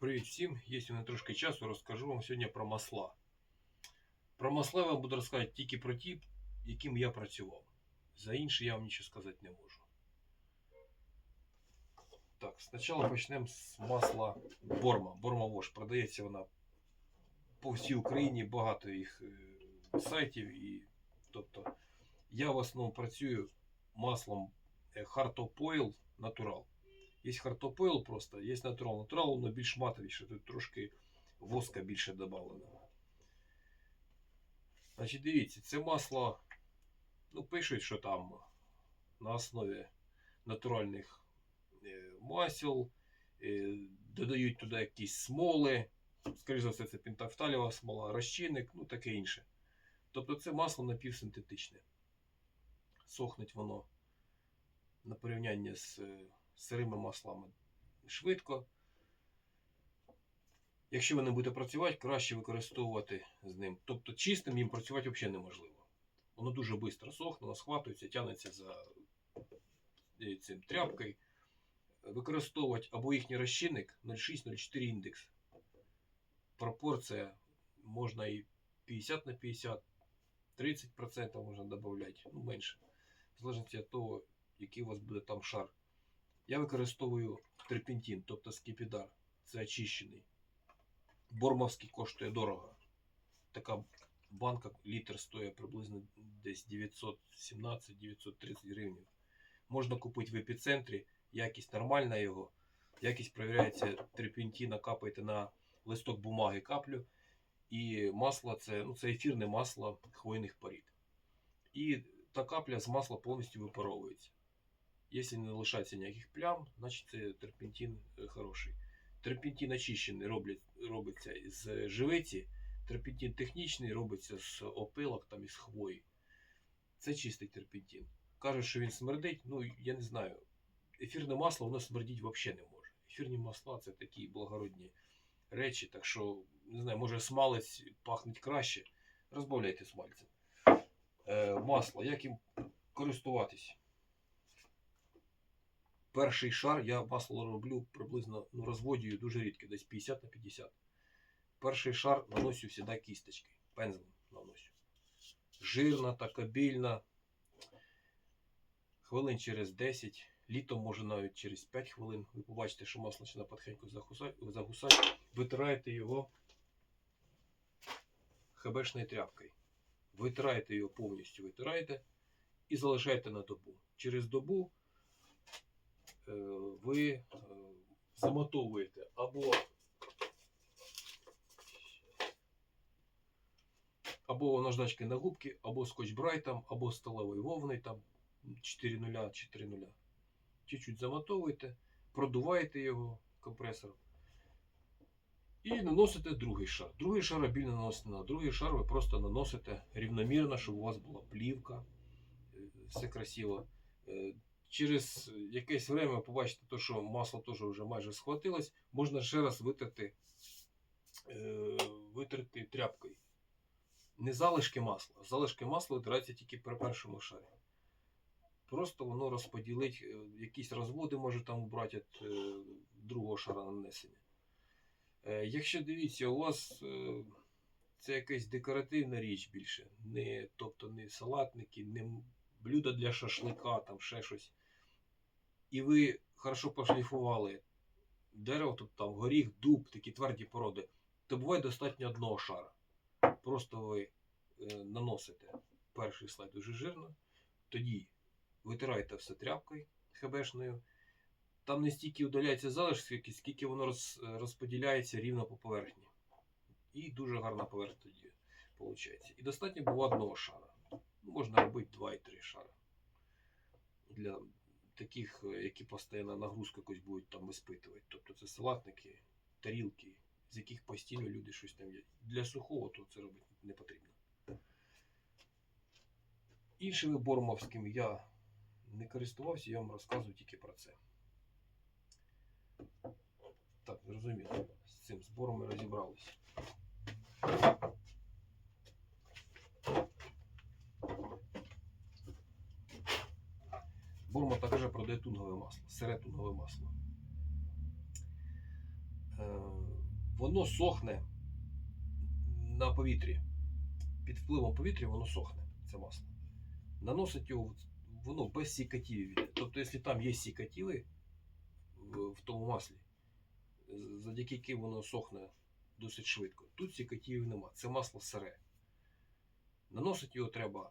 Привіт всім! Є у трошки часу, розкажу вам сьогодні про масла. Про масла я вам буду розказувати тільки про ті, яким я працював. За інші я вам нічого сказати не можу. Так, спочатку почнемо з масла Борма. Борма Вош. Продається вона по всій Україні, багато їх е, сайтів. І, тобто, я в основному працюю маслом е, Heart Oil Natural. Є хартопойл просто, є натурал. Натурал воно більш матовіше, тут трошки воска більше додано. Значить, дивіться, це масло, ну, пишуть, що там на основі натуральних е, масел, е, додають туди якісь смоли, скоріше за все, це пентафталєва смола, розчинник, ну таке інше. Тобто це масло напівсинтетичне. Сохнеть воно на порівняння з сирими маслами швидко. Якщо ви не будете працювати, краще використовувати з ним. Тобто чистим їм працювати взагалі неможливо. Воно дуже швидко сохне, воно схватується, тягнеться за цим тряпкою. Використовувати або їхній розчинник 0,6-0,4 індекс. Пропорція можна і 50 на 50, 30% можна додати, ну менше. В залежності від того, який у вас буде там шар. Я використовую терпентин, тобто скіпідар. Це очищений. Бормовський коштує дорого. Така банка літр стоїть приблизно десь 917-930 гривень. Можна купити в епіцентрі, якість нормальна його. Якість перевіряється терпентина, капаєте на листок бумаги каплю. І масло це, ну, це ефірне масло хвойних порід. І та капля з масла повністю випаровується. Якщо не лишається ніяких плям, значить це терпентин е, хороший. Терпентин очищений роблять, робиться з живиці, терпентин технічний робиться з опилок там, із хвої. Це чистий терпентин. Кажуть, що він смердить, ну я не знаю. Ефірне масло воно смердіть взагалі не може. Ефірні масла це такі благородні речі, так що, не знаю, може смалець пахнуть краще. Розбавляйте смальцем. Е, масло, як їм користуватись? Перший шар я масло роблю приблизно ну, розводю дуже рідко, десь 50 на 50. Перший шар наношу завжди кісточки, пензлем наношу. Жирна, така більна. Хвилин через 10, літом може навіть через 5 хвилин. Ви побачите, що масло починає потихеньку загусати. Витираєте його хебешною тряпкою. Витираєте його повністю, витираєте і залишаєте на добу. Через добу ви е, замотовуєте або або наждачки на губки, або скотч-брайтом, або столовою вовною, там 4.0 чи 3.0. Чуть-чуть замотовуєте, продуваєте його компресором. І наносите другий шар. Другий шар обільно наносите на другий шар, ви просто наносите рівномірно, щоб у вас була плівка. е, Все красиво. Через якесь время побачите, то, що масло теж вже майже схватилось, можна ще раз витерти, е, витерти тряпкою. Не залишки масла. Залишки масла витираються тільки при першому шарі. Просто воно розподілить, е, якісь розводи може там убрати від е, другого шара нанесення. Якщо дивіться, у вас це якась декоративна річ більше, не, тобто не салатники, не блюда для шашлика, там ще щось. І ви хорошо пошліфували дерево, тобто там горіх, дуб, такі тверді породи, то буває достатньо одного шара. Просто ви е, наносите перший слайд дуже жирно, тоді витираєте все тряпкою хебешною. Там не стільки удаляється залишки, скільки воно роз, розподіляється рівно по поверхні. І дуже гарна поверхня тоді виходить. І достатньо було одного шара. Можна робити 2 і 3 шара. Для таких, е, які постійно нагрузку якусь будуть там виспитувати. Тобто це салатники, тарілки, з яких постійно люди щось там є. Для сухого то це робити не потрібно. Іншими бормовськими я не користувався, я вам розказую тільки про це. Так, зрозуміло. З цим збором ми розібралися. Борма також продає тунгове масло, сире тунгове масло. е, воно сохне на повітрі. Під впливом повітря воно сохне, це масло. Наносить його, воно без сікатівів. Тобто, якщо там є сікатіви в, тому маслі, завдяки яким воно сохне досить швидко. Тут сікатівів нема. Це масло сире. Наносити його треба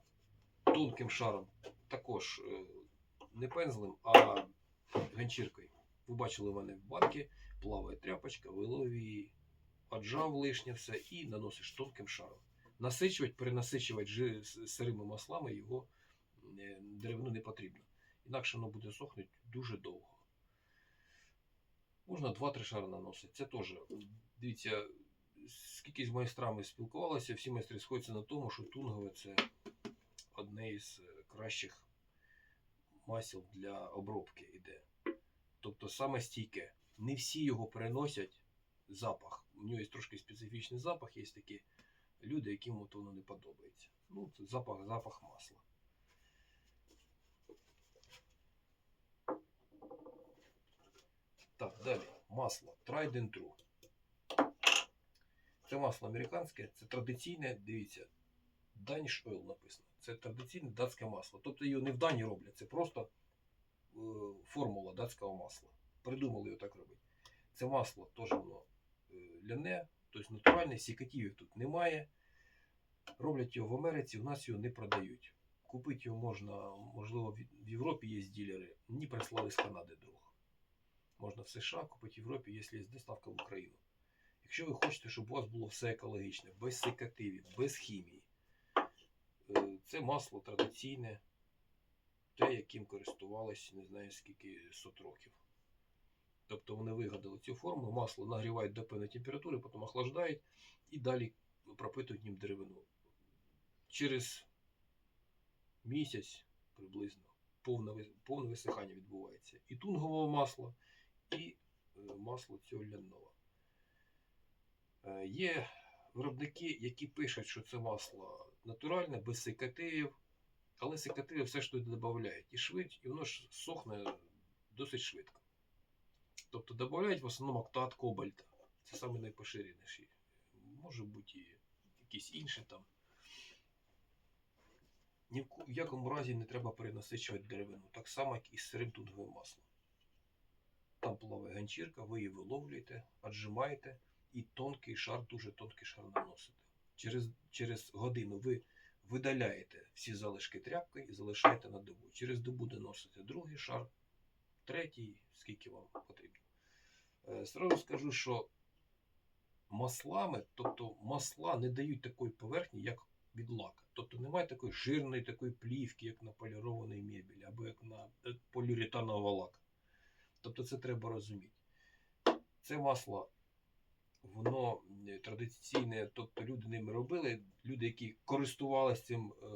тонким шаром, також е, не пензлем, а ганчіркою. Ви бачили в мене в банки, плаває тряпочка, вилов отжав лишнє все і наносиш тонким шаром. Насичувати, перенасичувати сирими маслами його е, деревину не потрібно. Інакше воно буде сохнути дуже довго. Можна 2-3 шари наносити. Це теж. Дивіться, скільки з майстрами спілкувалися, всі майстри сходяться на тому, що тунгове це одне із е, кращих масел для обробки іде. Тобто саме стійке. Не всі його переносять запах. У нього є трошки специфічний запах, є такі люди, яким от воно не подобається. Ну, це запах, запах масла. Так, далі. Масло. Tried and True. Це масло американське, це традиційне, дивіться, Danish Oil написано. Це традиційне датське масло. Тобто його не в Данії роблять, це просто е, формула датського масла. Придумали його так робити. Це масло теж воно е, ляне, тобто натуральне, сікатівів тут немає. Роблять його в Америці, у нас його не продають. Купити його можна, можливо, в- Європі є ділери. Мені прислали з Канади друг. Можна в США купити в Європі, якщо є доставка в Україну. Якщо ви хочете, щоб у вас було все екологічне, без секативів, без хімії, це масло традиційне, те, яким користувалися не знаю скільки сот років. Тобто вони вигадали цю форму, масло нагрівають до певної температури, потім охлаждають і далі пропитують ним деревину. Через місяць приблизно повне, повне висихання відбувається. І тунгового масла, і е, масло цього ляного. Е, Є виробники, які пишуть, що це масло натуральне, без секативів, але секативи все ж туди додають. І швидше, і воно ж сохне досить швидко. Тобто додають в основному октат кобальта. Це саме найпоширеніший. Може бути і якісь інші там. Ні в якому разі не треба перенасичувати деревину. Так само, як і з сирим. Там плаває ганчірка, ви її виловлюєте, отжимаєте і тонкий шар, дуже тонкий шар наносите. Через, через годину ви видаляєте всі залишки тряпки і залишаєте на добу. Через добу доносите другий шар, третій, скільки вам потрібно. Е, Сразу скажу, що маслами, тобто масла не дають такої поверхні, як від лака. Тобто немає такої жирної такої плівки, як на полірованій мебелі, або як на е, поліуретанового лака. Тобто це треба розуміти. Це масло, воно е, традиційне, тобто люди ними робили, люди, які користувалися цим е,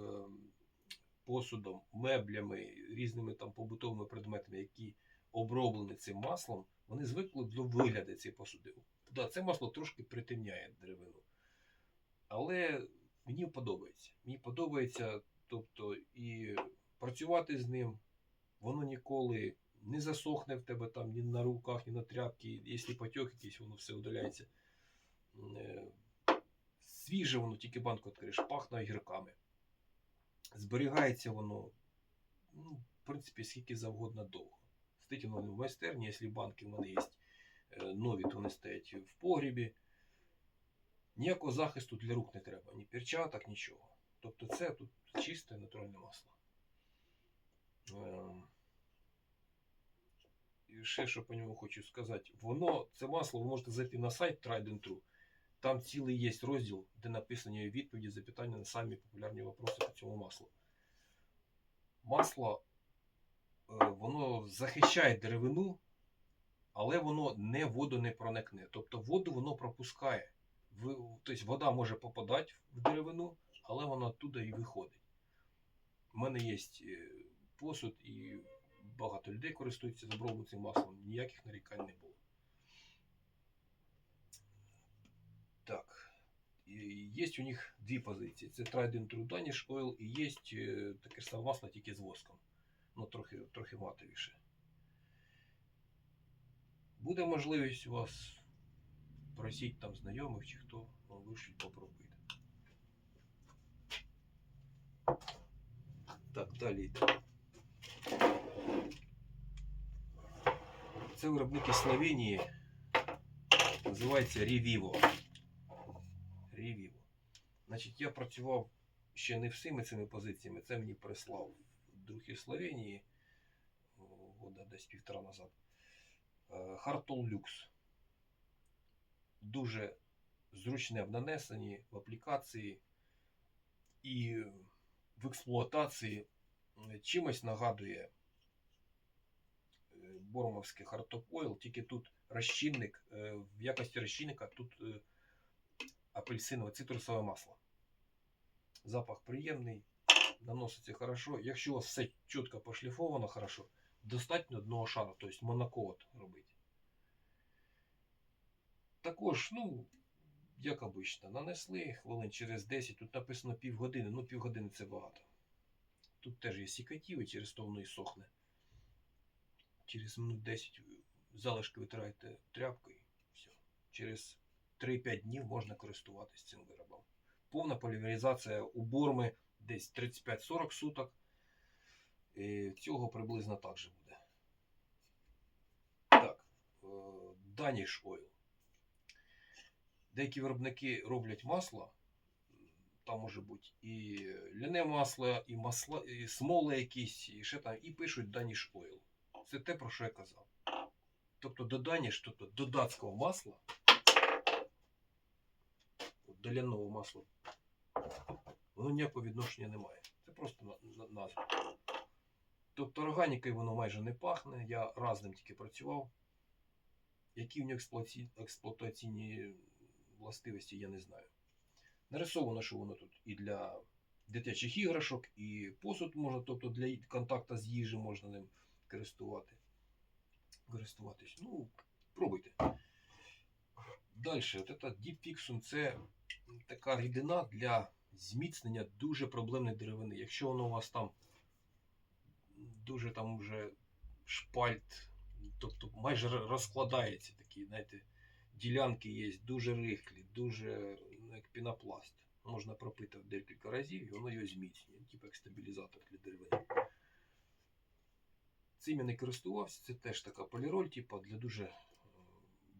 посудом, меблями, різними там побутовими предметами, які оброблені цим маслом, вони звикли до вигляду цієї посуди. Да, це масло трошки притемняє деревину. Але мені подобається. Мені подобається, тобто, і працювати з ним, воно ніколи не засохне в тебе там ні на руках, ні на тряпці. Якщо потік якийсь, воно все удаляється. Е, Свіже воно, тільки банку відкриєш, пахне огірками. Зберігається воно, ну, в принципі, скільки завгодно довго. Стоїть воно в майстерні, якщо банки в мене є е, нові, то вони стоять в погрібі. Ніякого захисту для рук не треба, ні перчаток, нічого. Тобто це тут чисте натуральне масло. Ем, І ще що по ньому хочу сказати. Воно, це масло, ви можете зайти на сайт Tried True. Там цілий є розділ, де написані відповіді, запитання на самі популярні вопроси по цьому маслу. Масло, е, воно захищає деревину, але воно не воду не проникне. Тобто воду воно пропускає. Тобто вода може попадати в деревину, але вона оттуда і виходить. У мене є е, посуд і багато людей користуються цим маслом. Ніяких нарікань не було. Так. І Є у них дві позиції. Це Trident True Danish Oil і є таке ж саме масло, тільки з воском. Ну, трохи, трохи матовіше. Буде можливість у вас просіть там знайомих чи хто вам вишлють, попробуйте. Так, далі. Це виробник із Словенії. Називається Revivo. Revivo. Значить, я працював ще не всіми цими позиціями. Це мені прислав друг із Словенії года десь півтора назад. Е, Хартол Люкс. Дуже зручне в нанесенні, в аплікації і в експлуатації чимось нагадує е, Бормовський хартопойл, тільки тут розчинник, е, в якості розчинника тут апельсинове цитрусове масло. Запах приємний, наноситься хорошо. Якщо у вас все чітко пошліфовано хорошо, достатньо одного шару, тобто монокоот робити. Також, ну, як обично, нанесли хвилин через 10, тут написано півгодини, ну півгодини це багато. Тут теж є сікатіви, через то воно і сохне. Через минут 10 залишки витираєте тряпкою. Все. Через 3-5 днів можна користуватись цим виробом. Повна полімеризація у борми десь 35-40 суток. І цього приблизно так же буде. Так, е, Danish Oil. Деякі виробники роблять масло. Там може бути і ляне масло, і масла, і смоли якісь, і ще там, і пишуть Danish Oil. Це те, про що я казав. Тобто до Danish, тобто до датського масла, от масла, воно ніякого відношення не має. Це просто на- на- назва. Тобто органікою воно майже не пахне. Я раз ним тільки працював. Які в нього експлуатаційні властивості, я не знаю. Нарисовано, що воно тут і для дитячих іграшок, і посуд можна, тобто для контакту з їжі можна ним користувати. користуватись. Ну, пробуйте. Далі, от це Deep Fixum це така рідина для зміцнення дуже проблемної деревини. Якщо воно у вас там дуже там вже шпальт, тобто майже розкладається такі, знаєте, ділянки є дуже рихлі, дуже ну, як пінопласт. Можна пропитати декілька разів, і воно його зміцнює, типу як стабілізатор для деревини. Цим я не користувався, це теж така поліроль, типу, для дуже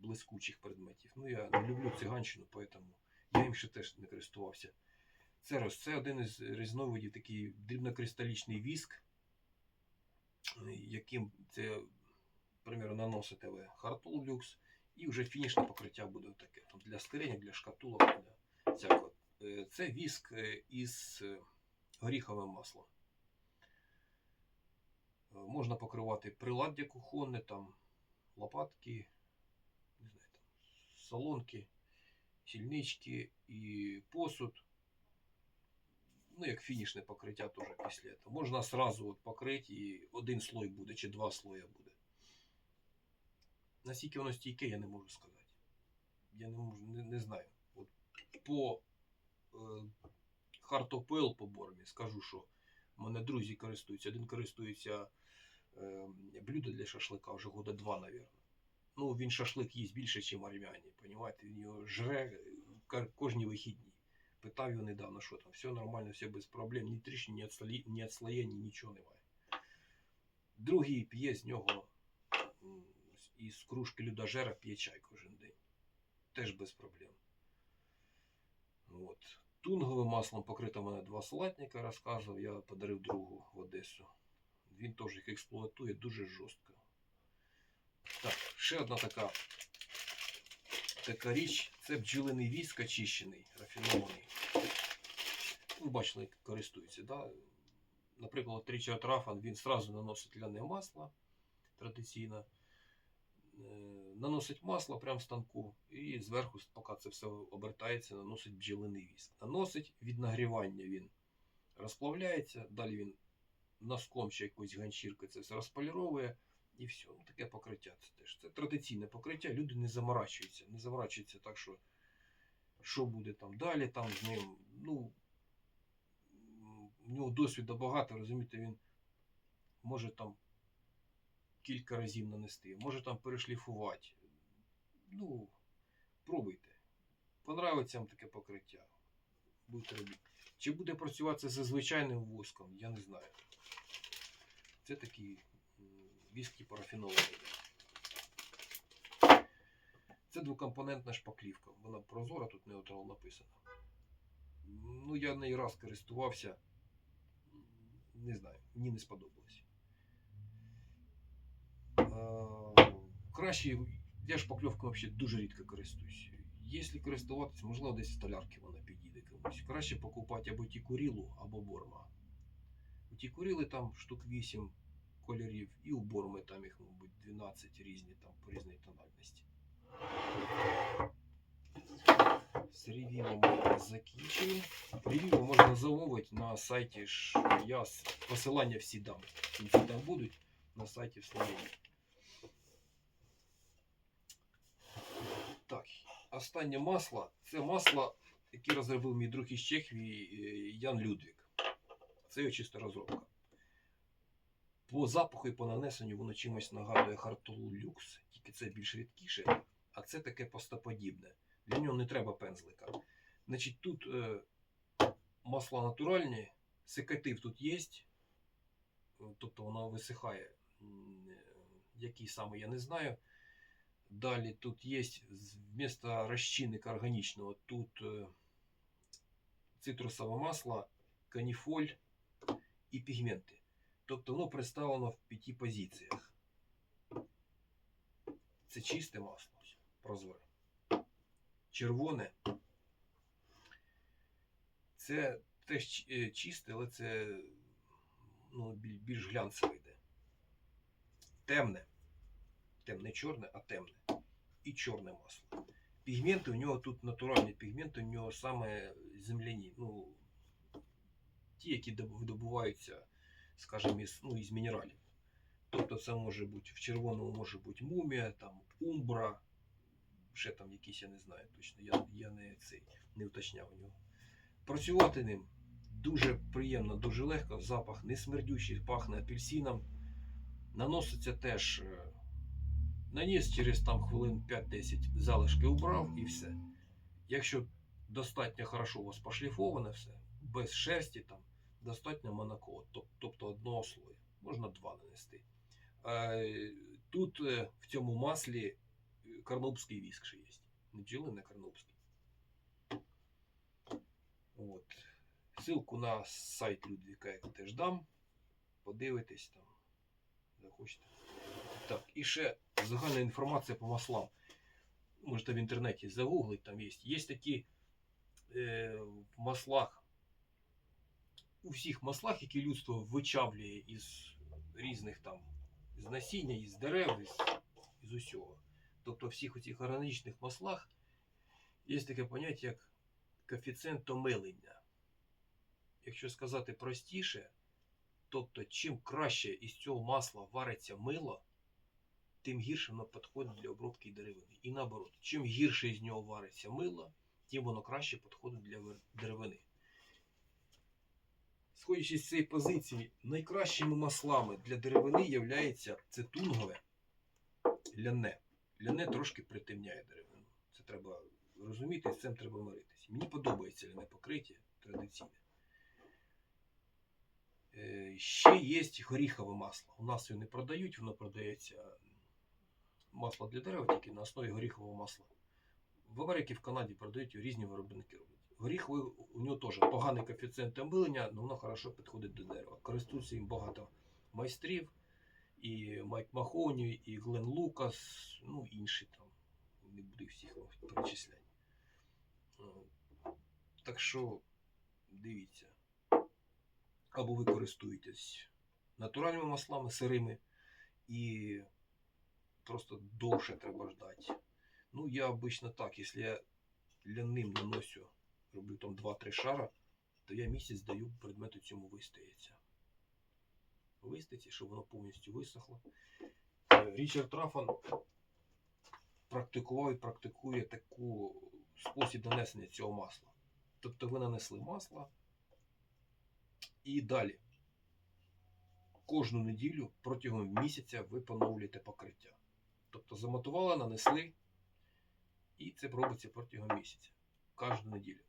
блискучих предметів. Ну, я не люблю циганщину, поэтому я їм ще теж не користувався. Церос це один із різновидів такий дрібнокристалічний віск, яким це, приміром, наносите ви Хартул люкс, і вже фінішне покриття буде таке. Там для скриньок, для шкатулок, для всякого. Е, Це віск е, із е, горіховим маслом. Можна покривати приладдя кухонне, там лопатки, не знаю, там, солонки, сільнички і посуд. Ну, як фінішне покриття теж після цього. Можна сразу от покрити і один слой буде, чи два слоя буде. Наскільки воно стійке, я не можу сказати. Я не можу, не, не знаю. От по е, хартопел по бормі скажу, що в мене друзі користуються. Один користується е, блюдо для шашлика вже года два, мабуть. Ну, він шашлик їсть більше, ніж армяні. Понімаєте? Він його жре е, кожні вихідні. Питав його недавно, що там, все нормально, все без проблем, ні тріщин, ні ні нічого немає. Другий п'є з нього із кружки людожера п'є чай кожен день. Теж без проблем. От. Тунговим маслом покрито мене два салатника, розказував, я подарив другу в Одесу. Він теж їх експлуатує дуже жорстко. Так, ще одна така, така річ це бджолиний віск очищений, рафінований. Ви бачили, як користується. Да? Наприклад, Річард Рафан він сразу наносить ляне масло традиційно. Е, Наносить масло прямо в станку і зверху, поки це все обертається, наносить бджолиний віск. Наносить від нагрівання він розплавляється, далі він носком чи якоюсь ганчіркою це все розполіровує і все. Ну, таке покриття це теж. Це традиційне покриття, люди не заморачуються. Не заморачуються так, що що буде там далі там з ним. Ну, у нього досвіду багато, розумієте, він може там кілька разів нанести, може там перешліфувати. Ну, Пробуйте. Понравиться вам таке покриття. Будете робити. Чи буде працювати зі звичайним воском, я не знаю. Це такий м, віск парафінований. Це двокомпонентна шпаклівка. Вона прозора, тут неутрал написано. Ну, я неї раз користувався. Не знаю, мені не сподобалось. Краще, я шпакльовкою взагалі дуже рідко користуюсь. Якщо користуватись, можливо, десь столярки вона підійде комусь. Краще покупати або тікурілу, або борма. У тікуріли там штук 8 кольорів, і у борми там їх, мабуть, 12 різні там по різній тональності. З ревівом ми закінчили. Ревіви можна замовити на сайті ж я посилання всі дам. В кінці там будуть на сайті в Словенії. Так, останнє масло. Це масло, яке розробив мій друг із Чехії е, Ян Людвік. Це його чиста розробка. По запаху і по нанесенню воно чимось нагадує Хартулу Люкс, тільки це більш рідкіше, а це таке пастоподібне. Для нього не треба пензлика. Значить, тут е, масла натуральні, секатив тут є, тобто воно висихає. Е, Який саме я не знаю. Далі тут є вместо розчинника органічного, тут е, цитрусове масло, каніфоль і пігменти. Тобто воно представлено в п'яти позиціях. Це чисте масло, прозоре. Червоне. Це теж е, чисте, але це ну, більш глянцеве йде. Темне. Темне не чорне, а темне. І чорне масло. Пігменти у нього тут натуральні пігменти, у нього саме земляні. Ну, ті, які доб- видобуваються, скажімо, із, ну, із мінералів. Тобто це може бути в червоному може бути мумія, там умбра, ще там якісь, я не знаю точно, я, я не, цей, не уточняв у нього. Працювати ним дуже приємно, дуже легко, запах не смердючий, пахне апельсином. Наноситься теж е, наніс через там хвилин 5-10 залишки убрав і все. Якщо достатньо хорошо у вас пошліфоване все, без шерсті там, достатньо монокод, тобто одного слою. Можна два нанести. Е, Тут е, в цьому маслі е, карнобський віск ще є. Не бджілин, а карнобський. От. Ссылку на сайт Людвіка я теж дам. Подивитесь там. Захочете. Так, і ще загальна інформація по маслам. Можете в інтернеті загуглить, там є. Є такі е, в маслах, у всіх маслах, які людство вичавлює із різних там з насіння, із дерев, із, із усього. Тобто в всіх оцих органічних маслах є таке поняття, як коефіцієнт омилення. Якщо сказати простіше, тобто чим краще із цього масла вариться мило, тим гірше воно підходить для обробки деревини. І наоборот, чим гірше із нього вариться мило, тим воно краще підходить для деревини. Сходячи з цієї позиції, найкращими маслами для деревини являється це тунгове ляне. Ляне трошки притемняє деревину. Це треба розуміти, з цим треба миритися. Мені подобається ляне покриття традиційне. Е, Ще є горіхове масло. У нас його не продають, воно продається масло для дерева тільки на основі горіхового масла. В Америці, в Канаді продають різні виробники роблять. Горіхове у нього теж поганий коефіцієнт омилення, але воно хорошо підходить до дерева. Користуються їм багато майстрів, і Майк Махоні, і Глен Лукас, ну інші там. Не буду всіх перечисляти. Так що дивіться. Або ви користуєтесь натуральними маслами сирими і просто довше треба ждати. Ну, я обично так, якщо я ляним наношу, роблю там 2-3 шара, то я місяць даю предмету цьому вистояться. Вистоїться, щоб воно повністю висохло. Е, Річард Рафан практикував і практикує таку спосіб нанесення цього масла. Тобто ви нанесли масло і далі. Кожну неділю протягом місяця ви поновлюєте покриття. Тобто замотували, нанесли І це робиться протягом місяця. Кожну неділю.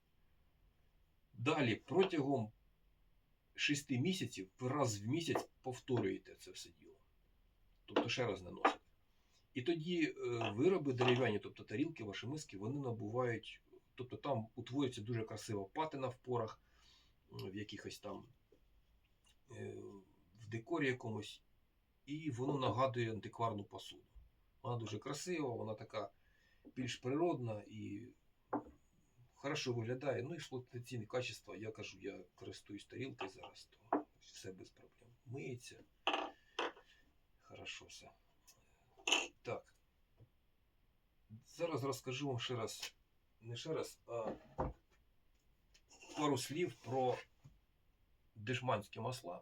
Далі, протягом 6 місяців, ви раз в місяць повторюєте це все діло. Тобто ще раз наносите. І тоді е, вироби дерев'яні, тобто тарілки, ваші миски, вони набувають, тобто там утворюється дуже красива патина в порах, в якихось там е, в декорі якомусь, і воно нагадує антикварну посуду. Вона дуже красива, вона така більш природна і хорошо виглядає. Ну і експлуатаційне качество, я кажу, я користуюсь тарілкою зараз, то все без проблем. Миється. Хорошо все. Так. Зараз розкажу вам ще раз, не ще раз, а пару слів про дешманські масла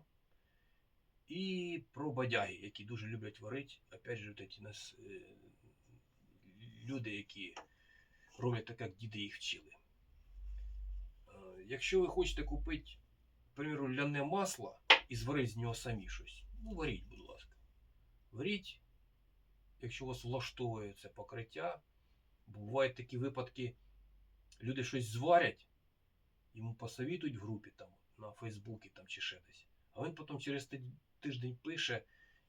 і про бадяги, які дуже люблять варити. Опять же, ці нас е, люди, які роблять так, як діди їх вчили. Е, Якщо ви хочете купити, к ляне масло і зварити з нього самі щось, ну варіть, будь ласка. Варіть, якщо у вас влаштовує це покриття, бо бувають такі випадки, люди щось зварять, йому посовітують в групі там, на Фейсбуці там, чи ще десь. А він потім через тиждень пише,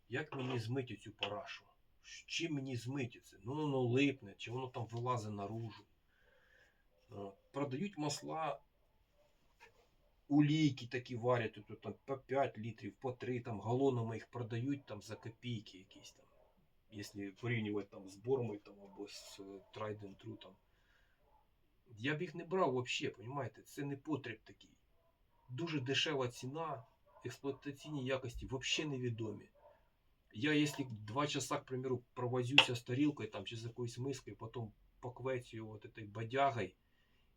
як мені змити цю парашу. Чим мені змити це? Ну воно липне, чи воно там вилазить наружу. Продають масла улійки такі варять, тут там по 5 літрів, по 3, там галонами їх продають там за копійки якісь там. Якщо порівнювати там з Бормой там, або з е, Trident True там. Я б їх не брав взагалі, розумієте? Це не потріб такий. Дуже дешева ціна, експлуатаційні якості взагалі невідомі. Я, якщо два часа, к примеру, провозюся з тарілкою там, чи з якоюсь мискою, потім поквецю от этой бодягой,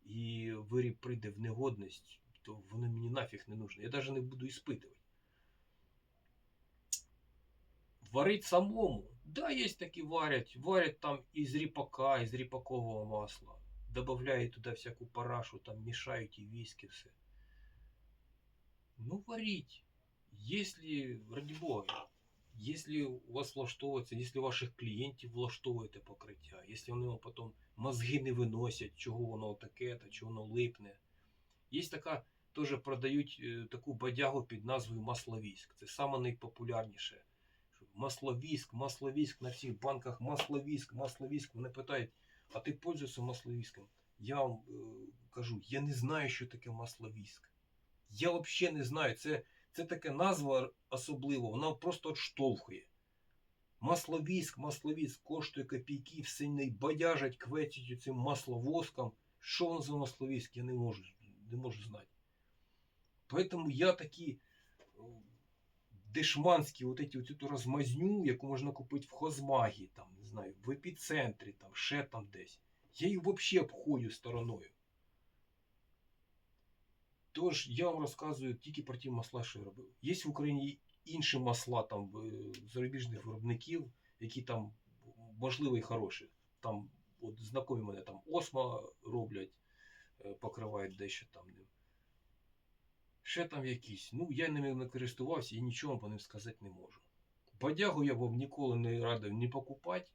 і виріб прийде в негодність, то воно мені нафіг не нужно. Я навіть не буду іспитувати. Варить самому. Да, є такі варять. Варять там із ріпака, із ріпакового масла. Добавляють туди всяку парашу, там мішають і віски, все. Ну, варіть. Если, ради бога, если у вас влаштовується, если ваших клієнтів влаштовуєте покриття, если вони вам потім мозги не виносять, чого воно таке, та чого воно липне. Є така, теж продають е, таку бодягу під назвою Масловіськ. Це саме найпопулярніше. Що Масловіськ, Масловіськ на всіх банках Масловіськ, Масловіськ. Вони питають, а ти пользуєшся Масловіском? Я вам е, кажу, я не знаю, що таке Масловіськ. Я взагалі не знаю. Це, це така назва особлива, вона просто отштовхує. Масловіськ, масловіськ коштує копійки, все не бадяжать, кветять цим масловоском. Що воно за масловіськ, я не можу, не можу знати. Поэтому я такі е, дешманські, от эти, от эту розмазню, яку можна купити в хозмагі, там, не знаю, в епіцентрі, там, ще там десь. Я їх взагалі обходжу стороною. Тож я вам розказую тільки про ті масла, що я робив. Є в Україні інші масла там е, зарубіжних виробників, які там можливо і хороші. Там от знайомі мене там Осма роблять, е, покривають дещо там ним. Ще там якісь. Ну, я ними не користувався і нічого по ним сказати не можу. Бодягу я вам ніколи не радив не покупати.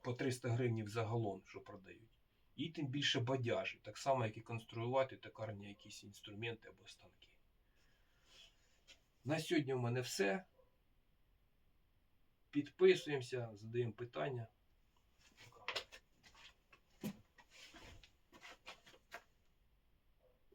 По 300 гривень за галон, що продають. І тим більше бадяжі, так само, як і конструювати токарні якісь інструменти або станки. На сьогодні в мене все. Підписуємося, задаємо питання.